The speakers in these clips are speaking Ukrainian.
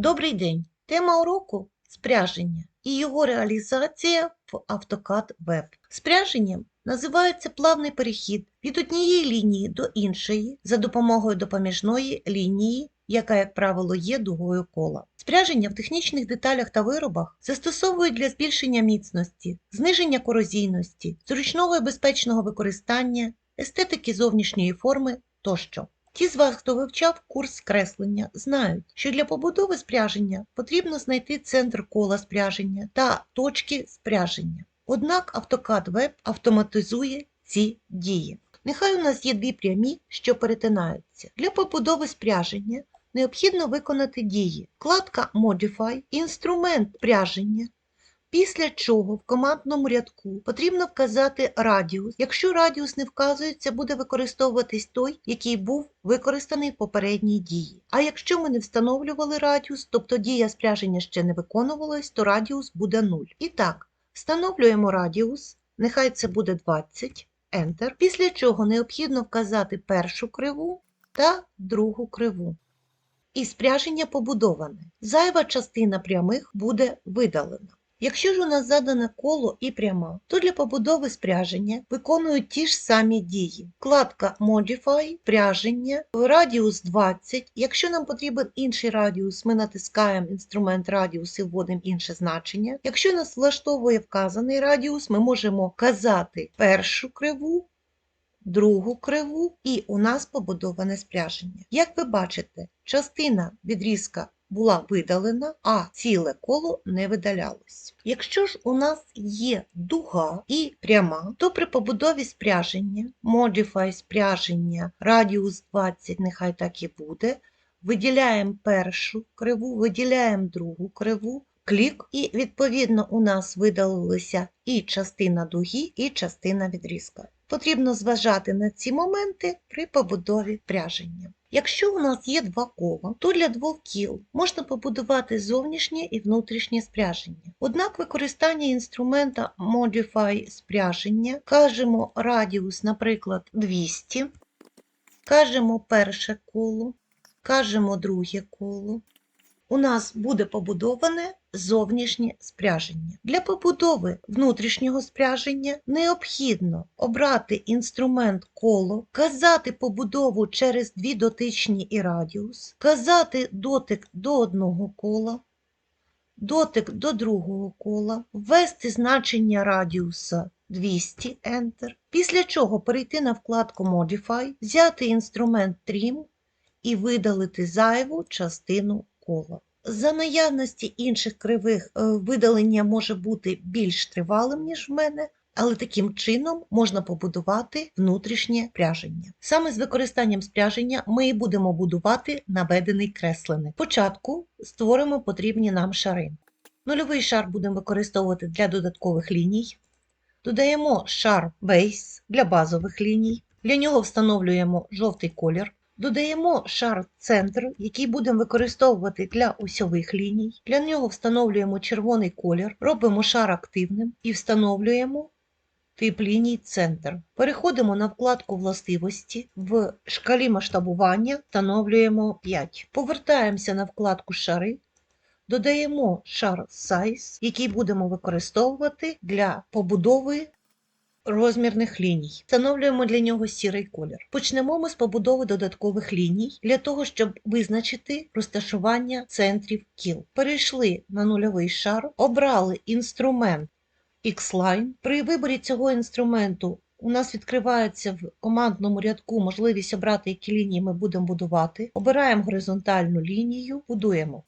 Добрий день! Тема уроку спряження і його реалізація в AutoCAD Web. Спряженням називається плавний перехід від однієї лінії до іншої за допомогою допоміжної лінії, яка, як правило, є дугою кола. Спряження в технічних деталях та виробах застосовують для збільшення міцності, зниження корозійності, зручного і безпечного використання, естетики зовнішньої форми тощо. Ті з вас, хто вивчав курс креслення, знають, що для побудови спряження потрібно знайти центр кола спряження та точки спряження. Однак AutoCAD Web автоматизує ці дії. Нехай у нас є дві прямі, що перетинаються. Для побудови спряження необхідно виконати дії. Вкладка Modify, інструмент пряження, Після чого в командному рядку потрібно вказати радіус. Якщо радіус не вказується, буде використовуватись той, який був використаний в попередній дії. А якщо ми не встановлювали радіус, тобто дія спряження ще не виконувалась, то радіус буде 0. І так, встановлюємо радіус, нехай це буде 20, Enter, після чого необхідно вказати першу криву та другу криву. І спряження побудоване. Зайва частина прямих буде видалена. Якщо ж у нас задане коло і пряма, то для побудови спряження виконують ті ж самі дії. Вкладка Modify, пряження, радіус 20. Якщо нам потрібен інший радіус, ми натискаємо інструмент радіус і вводимо інше значення. Якщо нас влаштовує вказаний радіус, ми можемо вказати першу криву, другу криву, і у нас побудоване спряження. Як ви бачите, частина відрізка була видалена, а ціле коло не видалялось. Якщо ж у нас є дуга і пряма, то при побудові спряження, Modify спряження, радіус 20, нехай так і буде, виділяємо першу криву, виділяємо другу криву, клік, і відповідно у нас видалилися і частина дуги, і частина відрізка. Потрібно зважати на ці моменти при побудові пряження. Якщо у нас є два кола, то для двох кіл можна побудувати зовнішнє і внутрішнє спряження. Однак використання інструмента Modify спряження, кажемо радіус, наприклад, 200, кажемо перше коло, кажемо друге коло. У нас буде побудоване зовнішнє спряження. Для побудови внутрішнього спряження необхідно обрати інструмент коло, казати побудову через дві дотичні і радіус, казати дотик до одного кола, дотик до другого кола, ввести значення радіуса 200 Enter, після чого перейти на вкладку Modify, взяти інструмент Trim і видалити зайву частину кола. За наявності інших кривих е, видалення може бути більш тривалим, ніж в мене, але таким чином можна побудувати внутрішнє пряження. Саме з використанням спряження ми і будемо будувати наведений креслений. Спочатку створимо потрібні нам шари. Нульовий шар будемо використовувати для додаткових ліній. Додаємо шар Base для базових ліній. Для нього встановлюємо жовтий колір. Додаємо шар центр, який будемо використовувати для осьових ліній. Для нього встановлюємо червоний колір, робимо шар активним і встановлюємо тип ліній центр. Переходимо на вкладку властивості. В шкалі масштабування встановлюємо 5. Повертаємося на вкладку шари. Додаємо шар Size, який будемо використовувати для побудови розмірних ліній. Встановлюємо для нього сірий колір. Почнемо ми з побудови додаткових ліній для того, щоб визначити розташування центрів кіл. Перейшли на нульовий шар, обрали інструмент X-Line. При виборі цього інструменту у нас відкривається в командному рядку можливість обрати, які лінії ми будемо будувати. Обираємо горизонтальну лінію, будуємо.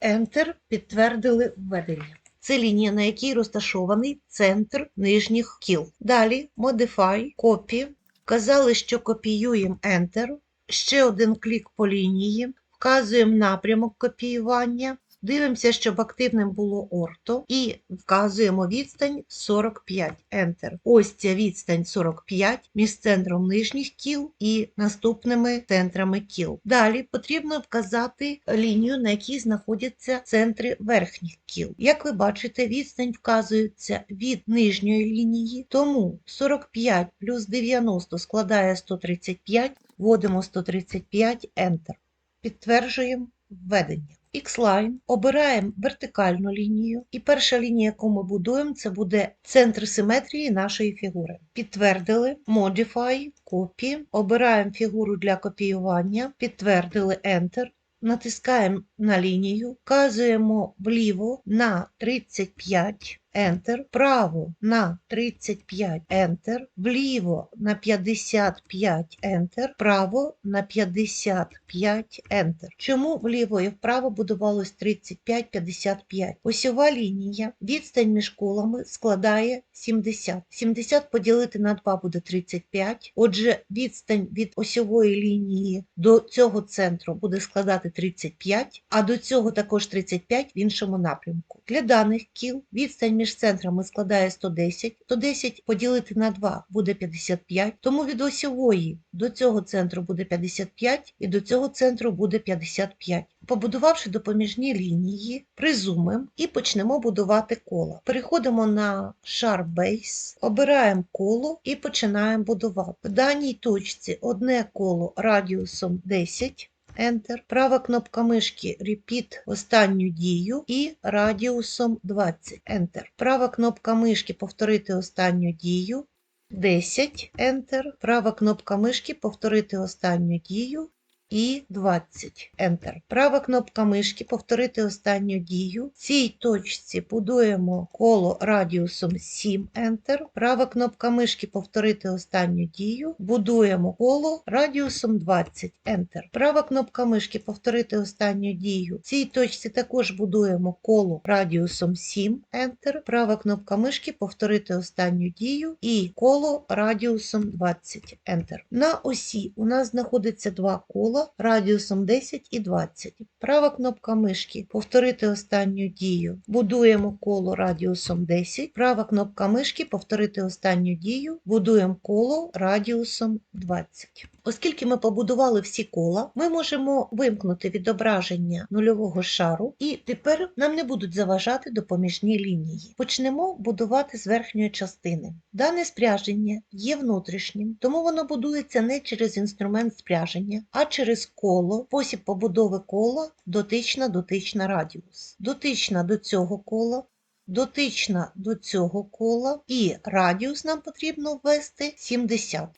Enter, підтвердили введення. Це лінія, на якій розташований центр нижніх кіл. Далі Modify, Copy. Вказали, що копіюємо Enter. Ще один клік по лінії. Вказуємо напрямок копіювання. Дивимося, щоб активним було орто, і вказуємо відстань 45 Enter. Ось ця відстань 45 між центром нижніх кіл і наступними центрами кіл. Далі потрібно вказати лінію, на якій знаходяться центри верхніх кіл. Як ви бачите, відстань вказується від нижньої лінії, тому 45 плюс 90 складає 135, вводимо 135 Enter. Підтверджуємо введення. X-Line, обираємо вертикальну лінію, і перша лінія, яку ми будуємо, це буде центр симетрії нашої фігури. Підтвердили. Modify, Copy, обираємо фігуру для копіювання, підтвердили. Enter. Натискаємо на лінію, вказуємо вліво на 35 Enter, вправо на 35 Enter, вліво на 55 Enter, вправо на 55 Enter. Чому вліво і вправо будувалось 35-55? Осьова лінія, відстань між колами складає 70. 70 поділити на 2 буде 35. Отже, відстань від осьової лінії до цього центру буде складати 35, а до цього також 35 в іншому напрямку. Для даних кіл відстань між центрами складає 110. 110 поділити на 2 буде 55, тому від осьової до цього центру буде 55 і до цього центру буде 55. Побудувавши допоміжні лінії, призумимо і почнемо будувати коло. Переходимо на Sharp Base, обираємо коло і починаємо будувати. В даній точці одне коло радіусом 10. Enter. Права кнопка мишки Repeat останню дію і радіусом 20. Enter. Права кнопка мишки повторити останню дію. 10. Enter. Права кнопка мишки повторити останню дію. І 20. Enter. Права кнопка мишки повторити останню дію. В цій точці будуємо коло радіусом 7 Enter. Права кнопка мишки повторити останню дію. Будуємо коло радіусом 20 Enter. Права кнопка мишки повторити останню дію. В цій точці також будуємо коло радіусом 7 Enter. Права кнопка мишки повторити останню дію і коло радіусом 20 Enter. На осі у нас знаходиться два кола радіусом 10 і 20. Права кнопка мишки повторити останню дію. Будуємо коло радіусом 10. Права кнопка мишки повторити останню дію. Будуємо коло радіусом 20. Оскільки ми побудували всі кола, ми можемо вимкнути відображення нульового шару, і тепер нам не будуть заважати допоміжні лінії. Почнемо будувати з верхньої частини. Дане спряження є внутрішнім, тому воно будується не через інструмент спряження, а через коло, спосіб побудови кола дотична дотична радіус. Дотична до цього кола. Дотична до цього кола і радіус нам потрібно ввести 70.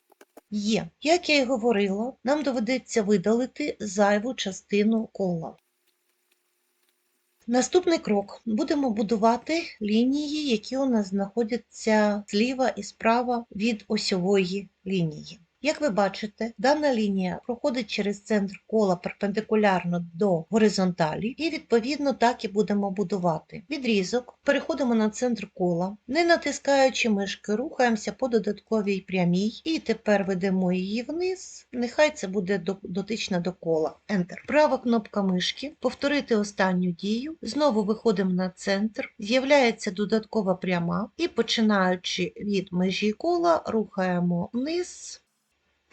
Є. Як я і говорила, нам доведеться видалити зайву частину кола. Наступний крок. Будемо будувати лінії, які у нас знаходяться зліва і справа від осьової лінії. Як ви бачите, дана лінія проходить через центр кола перпендикулярно до горизонталі, і відповідно так і будемо будувати. Відрізок, переходимо на центр кола, не натискаючи мишки, рухаємося по додатковій прямій, і тепер ведемо її вниз. Нехай це буде дотична до кола. Enter. Права кнопка мишки, повторити останню дію. Знову виходимо на центр, з'являється додаткова пряма, і починаючи від межі кола, рухаємо вниз.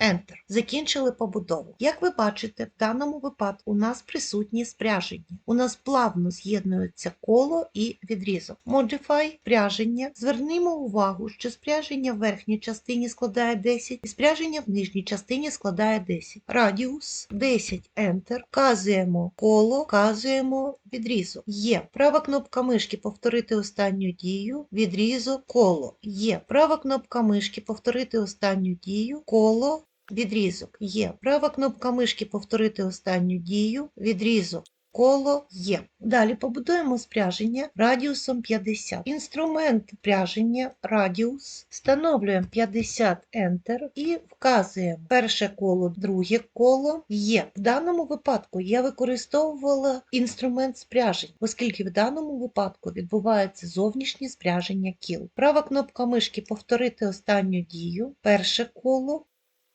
Enter. Закінчили побудову. Як ви бачите, в даному випадку у нас присутні спряження. У нас плавно з'єднується коло і відрізок. Modify спряження. Звернімо увагу, що спряження в верхній частині складає 10 і спряження в нижній частині складає 10. Радіус 10 Enter. Вказуємо коло, вказуємо відрізок. Є. Права кнопка мишки повторити останню дію. Відрізок коло. Є. Права кнопка мишки повторити останню дію. Коло. Відрізок є. Права кнопка мишки повторити останню дію. Відрізок. Коло є. Далі побудуємо спряження радіусом 50. Інструмент спряження радіус. Встановлюємо 50 Enter і вказуємо перше коло, друге коло є. В даному випадку я використовувала інструмент спряжень, оскільки в даному випадку відбувається зовнішнє спряження кіл. Права кнопка мишки повторити останню дію. Перше коло.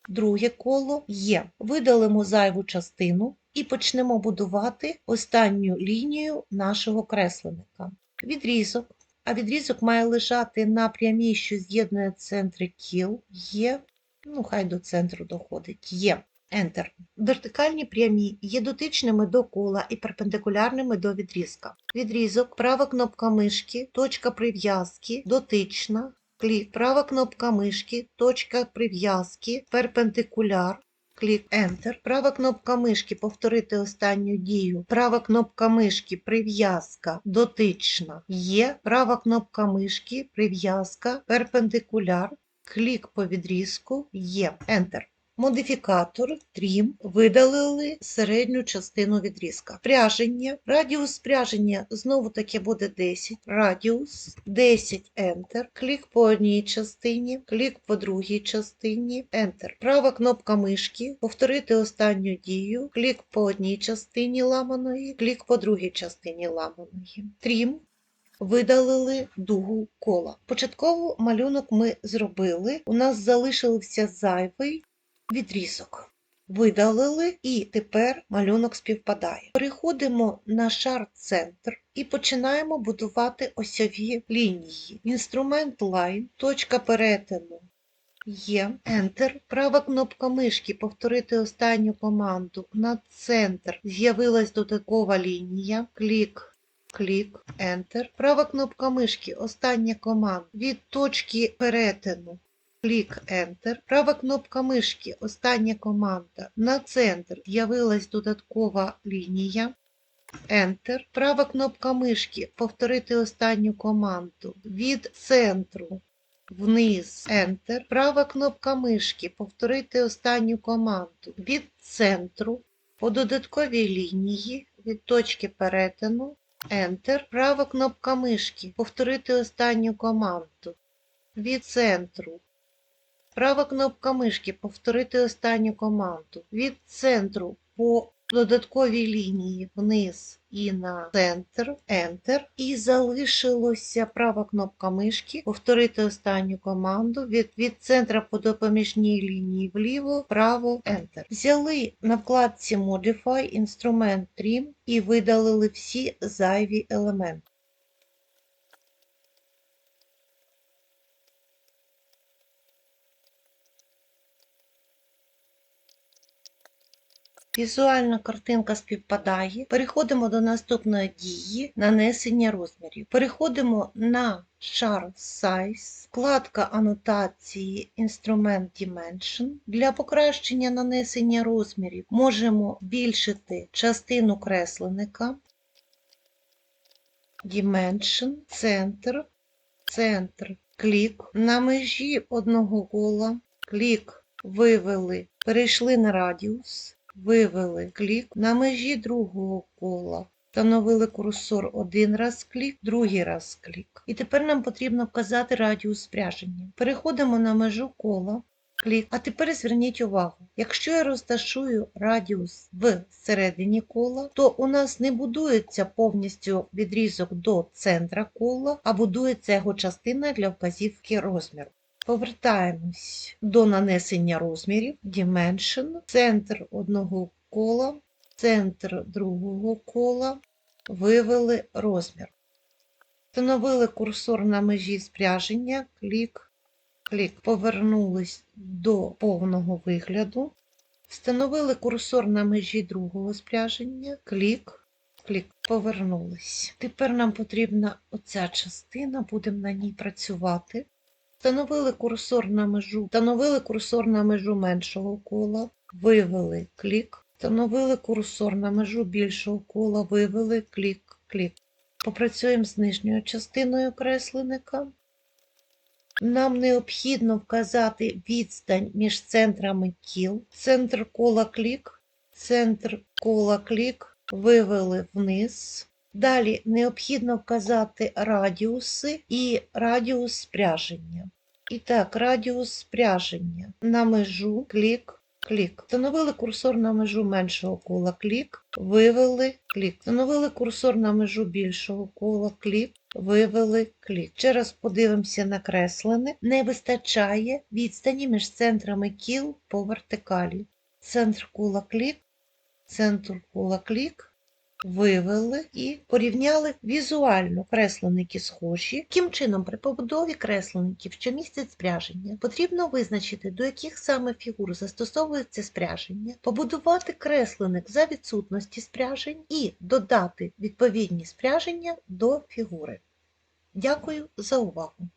Друге коло є. Видалимо зайву частину і почнемо будувати останню лінію нашого кресленика. Відрізок. А відрізок має лежати на прямій, що з'єднує центри кіл. Є. Ну, хай до центру доходить. Є. Enter. Вертикальні прямі є дотичними до кола і перпендикулярними до відрізка. Відрізок, права кнопка мишки, точка прив'язки, дотична, клік, права кнопка мишки, точка прив'язки, перпендикуляр, клік Enter. Права кнопка мишки повторити останню дію. Права кнопка мишки прив'язка дотична є. Права кнопка мишки прив'язка перпендикуляр. Клік по відрізку є. Enter. Модифікатор Trim видалили середню частину відрізка. Спряження. Радіус спряження знову таки буде 10. Радіус 10 Enter. Клік по одній частині, клік по другій частині, Enter. Права кнопка мишки. Повторити останню дію. Клік по одній частині ламаної, клік по другій частині ламаної. Trim видалили дугу кола. Початково малюнок ми зробили. У нас залишився зайвий відрізок. Видалили і тепер малюнок співпадає. Переходимо на шар центр і починаємо будувати осьові лінії. Інструмент Line, точка перетину є. Enter. Права кнопка мишки повторити останню команду. На центр з'явилась додаткова лінія. Клік Клік, Enter. Права кнопка мишки, остання команда. Від точки перетину. Клік Enter. Права кнопка мишки, остання команда. На центр з'явилась додаткова лінія. Enter. Права кнопка мишки, повторити останню команду. Від центру вниз Enter. Права кнопка мишки, повторити останню команду. Від центру по додатковій лінії від точки перетину Enter. Права кнопка мишки. Повторити останню команду. Від центру. Права кнопка мишки. Повторити останню команду. Від центру по додатковій лінії вниз і на центр. Enter. І залишилося права кнопка мишки. Повторити останню команду. Від, від центра по допоміжній лінії вліво, вправо, Enter. Взяли на вкладці Modify інструмент Trim і видалили всі зайві елементи. Візуальна картинка співпадає. Переходимо до наступної дії нанесення розмірів. Переходимо на шар Size, вкладка анотації Інструмент Dimension. Для покращення нанесення розмірів можемо збільшити частину кресленика. Dimension, центр, центр, клік. На межі одного кола, клік вивели, перейшли на радіус. Вивели клік на межі другого кола. Встановили курсор один раз клік, другий раз клік. І тепер нам потрібно вказати радіус спряження. Переходимо на межу кола, клік. А тепер зверніть увагу, якщо я розташую радіус в середині кола, то у нас не будується повністю відрізок до центра кола, а будується його частина для вказівки розміру. Повертаємось до нанесення розмірів, Dimension, центр одного кола, центр другого кола, вивели розмір. Встановили курсор на межі спряження, клік, клік, повернулись до повного вигляду. Встановили курсор на межі другого спряження, клік, клік, повернулись. Тепер нам потрібна оця частина, будемо на ній працювати. Встановили курсор на межу, встановили курсор на межу меншого кола, вивели клік, встановили курсор на межу більшого кола, вивели клік, клік. Попрацюємо з нижньою частиною кресленика. Нам необхідно вказати відстань між центрами кіл. Центр кола клік, центр кола клік, вивели вниз. Далі необхідно вказати радіуси і радіус спряження. І так, радіус спряження на межу клік, клік. Встановили курсор на межу меншого кола клік, вивели клік. Встановили курсор на межу більшого кола клік, вивели клік. Ще раз подивимося на креслене. Не вистачає відстані між центрами кіл по вертикалі. Центр кола клік, центр кола клік. Вивели і порівняли візуально кресленики схожі. Таким чином, при побудові креслеників, що містять спряження, потрібно визначити, до яких саме фігур застосовується спряження, побудувати кресленик за відсутності спряжень і додати відповідні спряження до фігури. Дякую за увагу!